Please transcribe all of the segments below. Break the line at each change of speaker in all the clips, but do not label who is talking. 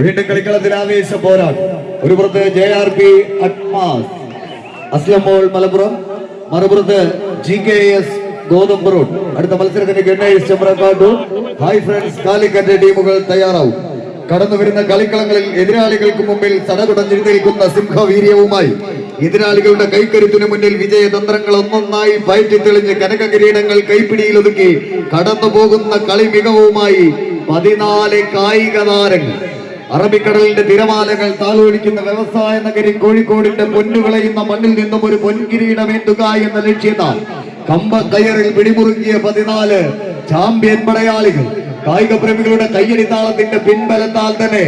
വീണ്ടും കളിക്കളത്തിൽ ആവേശ പോരാട്ടം. ഒരു പുറത്ത് ജെ ആർ പി അട്മാസ് അസ്ലമോൾ മലപ്പുറം. മറുപുറത്ത് ജി കെ എസ് ഗോതമ്പ് റോഡ്. അടുത്ത മത്സരത്തിന് ഗണേഷ് ചെമ്പ്രക്കാട്ടു ഹായ് ഫ്രണ്ട്സ് കാലിക്കറ്റ് ടീമുകൾ തയ്യാറാവും. കടന്നു വരുന്ന കളിക്കളങ്ങളിൽ എതിരാളികൾക്ക് മുമ്പിൽ തടകുടഞ്ഞിരുന്നിരിക്കുന്ന സിംഹവീര്യവുമായി എതിരാളികളുടെ കൈക്കരുത്തിനു മുന്നിൽ വിജയതന്ത്രങ്ങൾ ഒന്നൊന്നായി പയറ്റി തെളിഞ്ഞ് കനക കിരീടങ്ങൾ കൈപ്പിടിയിലൊതുക്കി കടന്നു പോകുന്ന കളി മികവുമായി പതിനാല് കായിക താരങ്ങൾ. അറബിക്കടലിന്റെ തിരമാലകൾ താലോലിക്കുന്ന വ്യവസായ നഗരി കോഴിക്കോടിന്റെ പൊന്നുകളയുന്ന മണ്ണിൽ നിന്നും ഒരു പൊൻകിരീടമേറ്റുക എന്ന ലക്ഷ്യത്താൽ കമ്പ കയറിൽ പിടിമുറുക്കിയ പതിനാല് ചാമ്പ്യൻ പടയാളികൾ. കായിക പ്രേമികളുടെ കയ്യടി താളത്തിന്റെ പിൻബലത്താൽ തന്നെ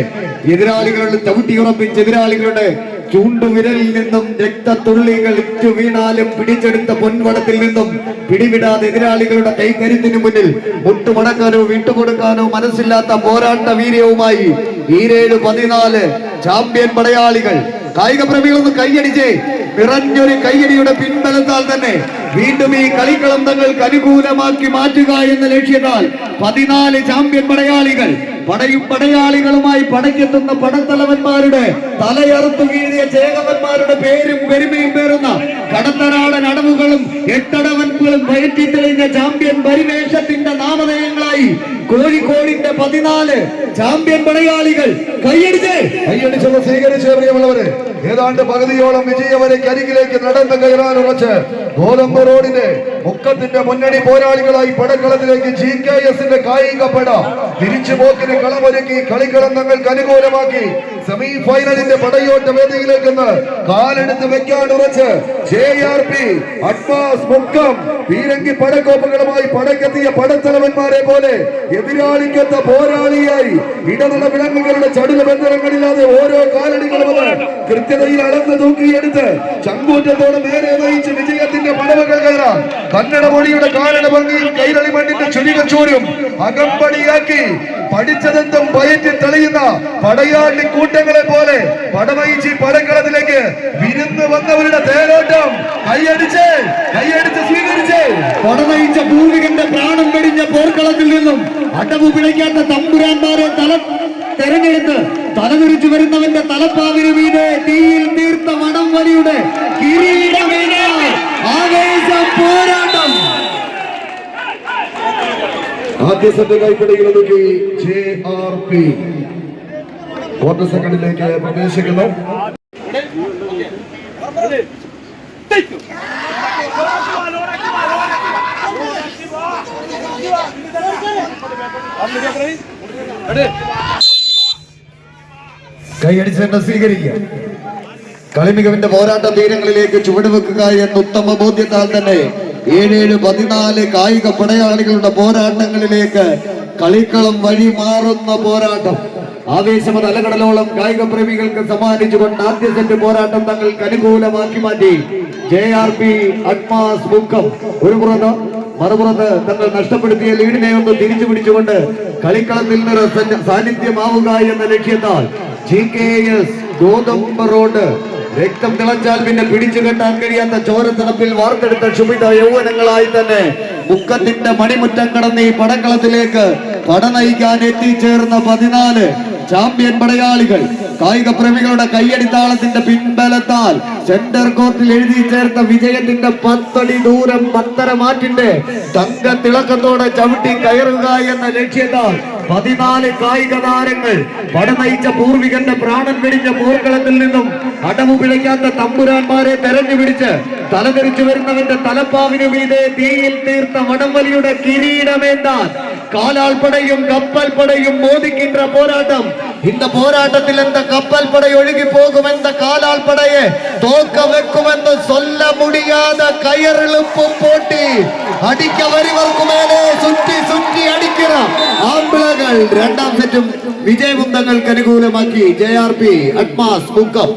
എതിരാളികളുടെ ചവിട്ടിയുറപ്പിച്ച് എതിരാളികളുടെ ചൂണ്ടുവിരലിൽ നിന്നും രക്തത്തുള്ളികൾ വീണാലും പിടിച്ചെടുത്ത പൊൻവടത്തിൽ നിന്നും പിടിവിടാതെ എതിരാളികളുടെ കൈകരുത്തിന് മുന്നിൽ മുട്ടുമടക്കാനോ വിട്ടുകൊടുക്കാനോ മനസ്സില്ലാത്ത പോരാട്ട വീര്യവുമായി ഈരേഴ് പതിനാല് ചാമ്പ്യൻ പടയാളികൾ. കായിക പ്രേമികളൊന്ന് കൈയടിച്ചേ നിറഞ്ഞൊരു കൈയടിയുടെ പിൻബലത്താൽ തന്നെ വീണ്ടും ഈ കളിക്കളന്തങ്ങൾക്ക് അനുകൂലമാക്കി മാറ്റുക എന്ന ലക്ഷ്യത്താൽ പതിനാല് ചാമ്പ്യൻ പടയാളികൾ പടയും പടയാളികളുമായി പടയ്ക്കെത്തുന്ന പടത്തലവന്മാരുടെ തലയറുത്തു കീഴിയ ചേകവന്മാരുടെ പേരും പെരുമയും പേരുന്ന കടത്തനാടൻ അടവുകളും എട്ടടവൻകളും വയറ്റി തെളിഞ്ഞ ചാമ്പ്യൻ പരിവേഷത്തിന്റെ നാമധേയങ്ങളായി കോഴിക്കോടിന്റെ പതിനാല് ചാമ്പ്യൻ പടയാളികൾ കൈയടിച്ച്
കൈയടിച്ചത് സ്വീകരിച്ച് പ്രിയമുള്ളവരെ ഏതാണ്ട് പകുതിയോളം വിജയവരയ്ക്ക് അരികിലേക്ക് നടന്നു കയറാൻ ഉറച്ച് ഗോതമ്പ് റോഡിന്റെ മുക്കത്തിന്റെ മുന്നണി പോരാളികളായി പടക്കളത്തിലേക്ക് ജി കെ എസിന്റെ കായിക പട തിരിച്ചു പോക്കിന് കളമൊരുക്കി കളിക്കളം തങ്ങൾക്ക് അനുകൂലമാക്കി സെമി ഫൈനലിന്റെ പടയോട്ട വേദിയിലേക്ക് കാലെടുത്ത് വെക്കാൻ ഉറച്ച് ജെ ആർ പി അഡ്വാസ് മുക്കം പീരങ്കി പടക്കോപ്പുകളുമായി പടക്കെത്തിയ പടത്തലവന്മാരെ പോലെ എതിരാളിക്കൊത്ത പോരാളിയായി ഇടനില വിലങ്ങുകളുടെ ചടുല ബന്ധനങ്ങളില്ലാതെ ഓരോ കാലടികളും കൃത്യതയിൽ അളന്ന് തൂക്കിയെടുത്ത് ചങ്കൂറ്റത്തോടെ നേരെ നയിച്ച് വിജയത്തിന്റെ പടവകൾ കയറാം കന്നഡ മൊഴിയുടെ കാലട ഭംഗിയിൽ കൈരളി മണ്ണിന്റെ ചുരികച്ചോരും അകമ്പടിയാക്കി പഠിച്ചതെന്തും പയറ്റി തെളിയുന്ന പടയാളി കൂട്ടങ്ങളെ പോലെ പടവയിച്ച് പടക്കളത്തിലേക്ക് വിരുന്ന് വന്നവരുടെ തേരോട്ടം. കൈയടിച്ച് കൈയടിച്ച് സ്വീകരിച്ച്.
പടവയിച്ച ഭൂമികന്റെ പ്രാണം വെടിഞ്ഞ പോർക്കളത്തിൽ നിന്നും അടവ് പിഴയ്ക്കാത്ത തമ്പുരാന്മാരെ തല തെരഞ്ഞെടുത്ത് തലതിരിച്ചു വരുന്നവന്റെ തലപ്പാവിന് മീതെ തീയിൽ തീർത്ത വടം വലിയുടെ കിരീടമേന ആവേശ പോരാട്ടം
ആദ്യ സെറ്റ് കൈപ്പിടിയിൽ ഒതുക്കി ജെ ആർ പി ക്വാർട്ടർ സെക്കൻഡിലേക്ക് പ്രവേശിക്കുന്നു.
കൈയടിച്ച് തന്നെ സ്വീകരിക്കുക. കളിമികവിന്റെ പോരാട്ട തീരങ്ങളിലേക്ക് ചുവടുവെക്കുക എന്ന ഉത്തമ ബോധ്യത്താൽ തന്നെ ഏഴേഴ് പതിനാല് കായിക പടയാളികളുടെ പോരാട്ടങ്ങളിലേക്ക് കളിക്കളം വഴി മാറുന്ന പോരാട്ടം. ആവേശം തലകടലോളം കായിക പ്രേമികൾക്ക് സമ്മാനിച്ചുകൊണ്ട് ആദ്യ സെറ്റ് പോരാട്ടം തങ്ങൾക്ക് അനുകൂലമാക്കി മാറ്റി. ജെ ആർ പി അഡ്മാസ് മുക്കം ഒരു പുറത്ത് മറുപുറത്ത് തങ്ങൾ നഷ്ടപ്പെടുത്തിയ ലീഡിനെ ഒന്ന് തിരിച്ചു പിടിച്ചുകൊണ്ട് കളിക്കളത്തിൽ നിന്ന് സന്ന- സാന്നിധ്യമാവുക എന്ന ലക്ഷ്യത്താൽ ജി കെ എസ് ഗോതമ്പ് റോഡ് രക്തം തിളച്ചാൽ പിന്നെ പിടിച്ചു കെട്ടാൻ കഴിയാത്ത ചോരത്തിണപ്പിൽ വാർത്തെടുത്ത ക്ഷുഭിത യൗവനങ്ങളായി തന്നെ മുക്കത്തിന്റെ മണിമുറ്റം കടന്ന് ഈ പടക്കളത്തിലേക്ക് പട നയിക്കാൻ എത്തിച്ചേർന്ന പതിനാല് ചാമ്പ്യൻ പടയാളികൾ. കായിക പ്രേമികളുടെ കയ്യടിത്താളത്തിന്റെ പിൻബലത്താൽ സെന്റർ കോർട്ടിൽ എഴുതി ചേർത്ത വിജയത്തിന്റെ പത്തടി ദൂരം പത്തര മാറ്റിന്റെ തങ്ക തിളക്കത്തോടെ ചവിട്ടി കയറുക എന്ന ലക്ഷ്യത്താൽ പതിനാല് കായിക താരങ്ങൾ പടനയിച്ച പൂർവികന്റെ പ്രാണൻ പിടിച്ച പോർക്കളത്തിൽ നിന്നും അടവു പിഴയ്ക്കാത്ത തമ്പുരാന്മാരെ തെരഞ്ഞു പിടിച്ച് തലതിരിച്ചു വരുന്നവന്റെ തലപ്പാവിനു മീതെ തീയിൽ തീർത്ത വടംവലിയുടെ കിരീടമേന്താൻ காலால் படையும் கப்பல் படையும் மோதிக்கின்ற போராட்டம். இந்த போராட்டத்தில் இந்த கப்பல் படை ஒழுகி போகும் இந்த காலால் படையை தோக்க வைக்கும் என்று சொல்ல முடியாத கயறிழுப்பும் போட்டி. அடிக்க வருவதற்கு மேலே சுற்றி சுற்றி அடிக்கிறார் ஆம்பளங்கள் இரண்டாம் செட்டும் விஜய் முந்தங்களுக்கு அனுகூலமாக்கி ஜேஆர்பி அட்மாஸ்
முக்கம்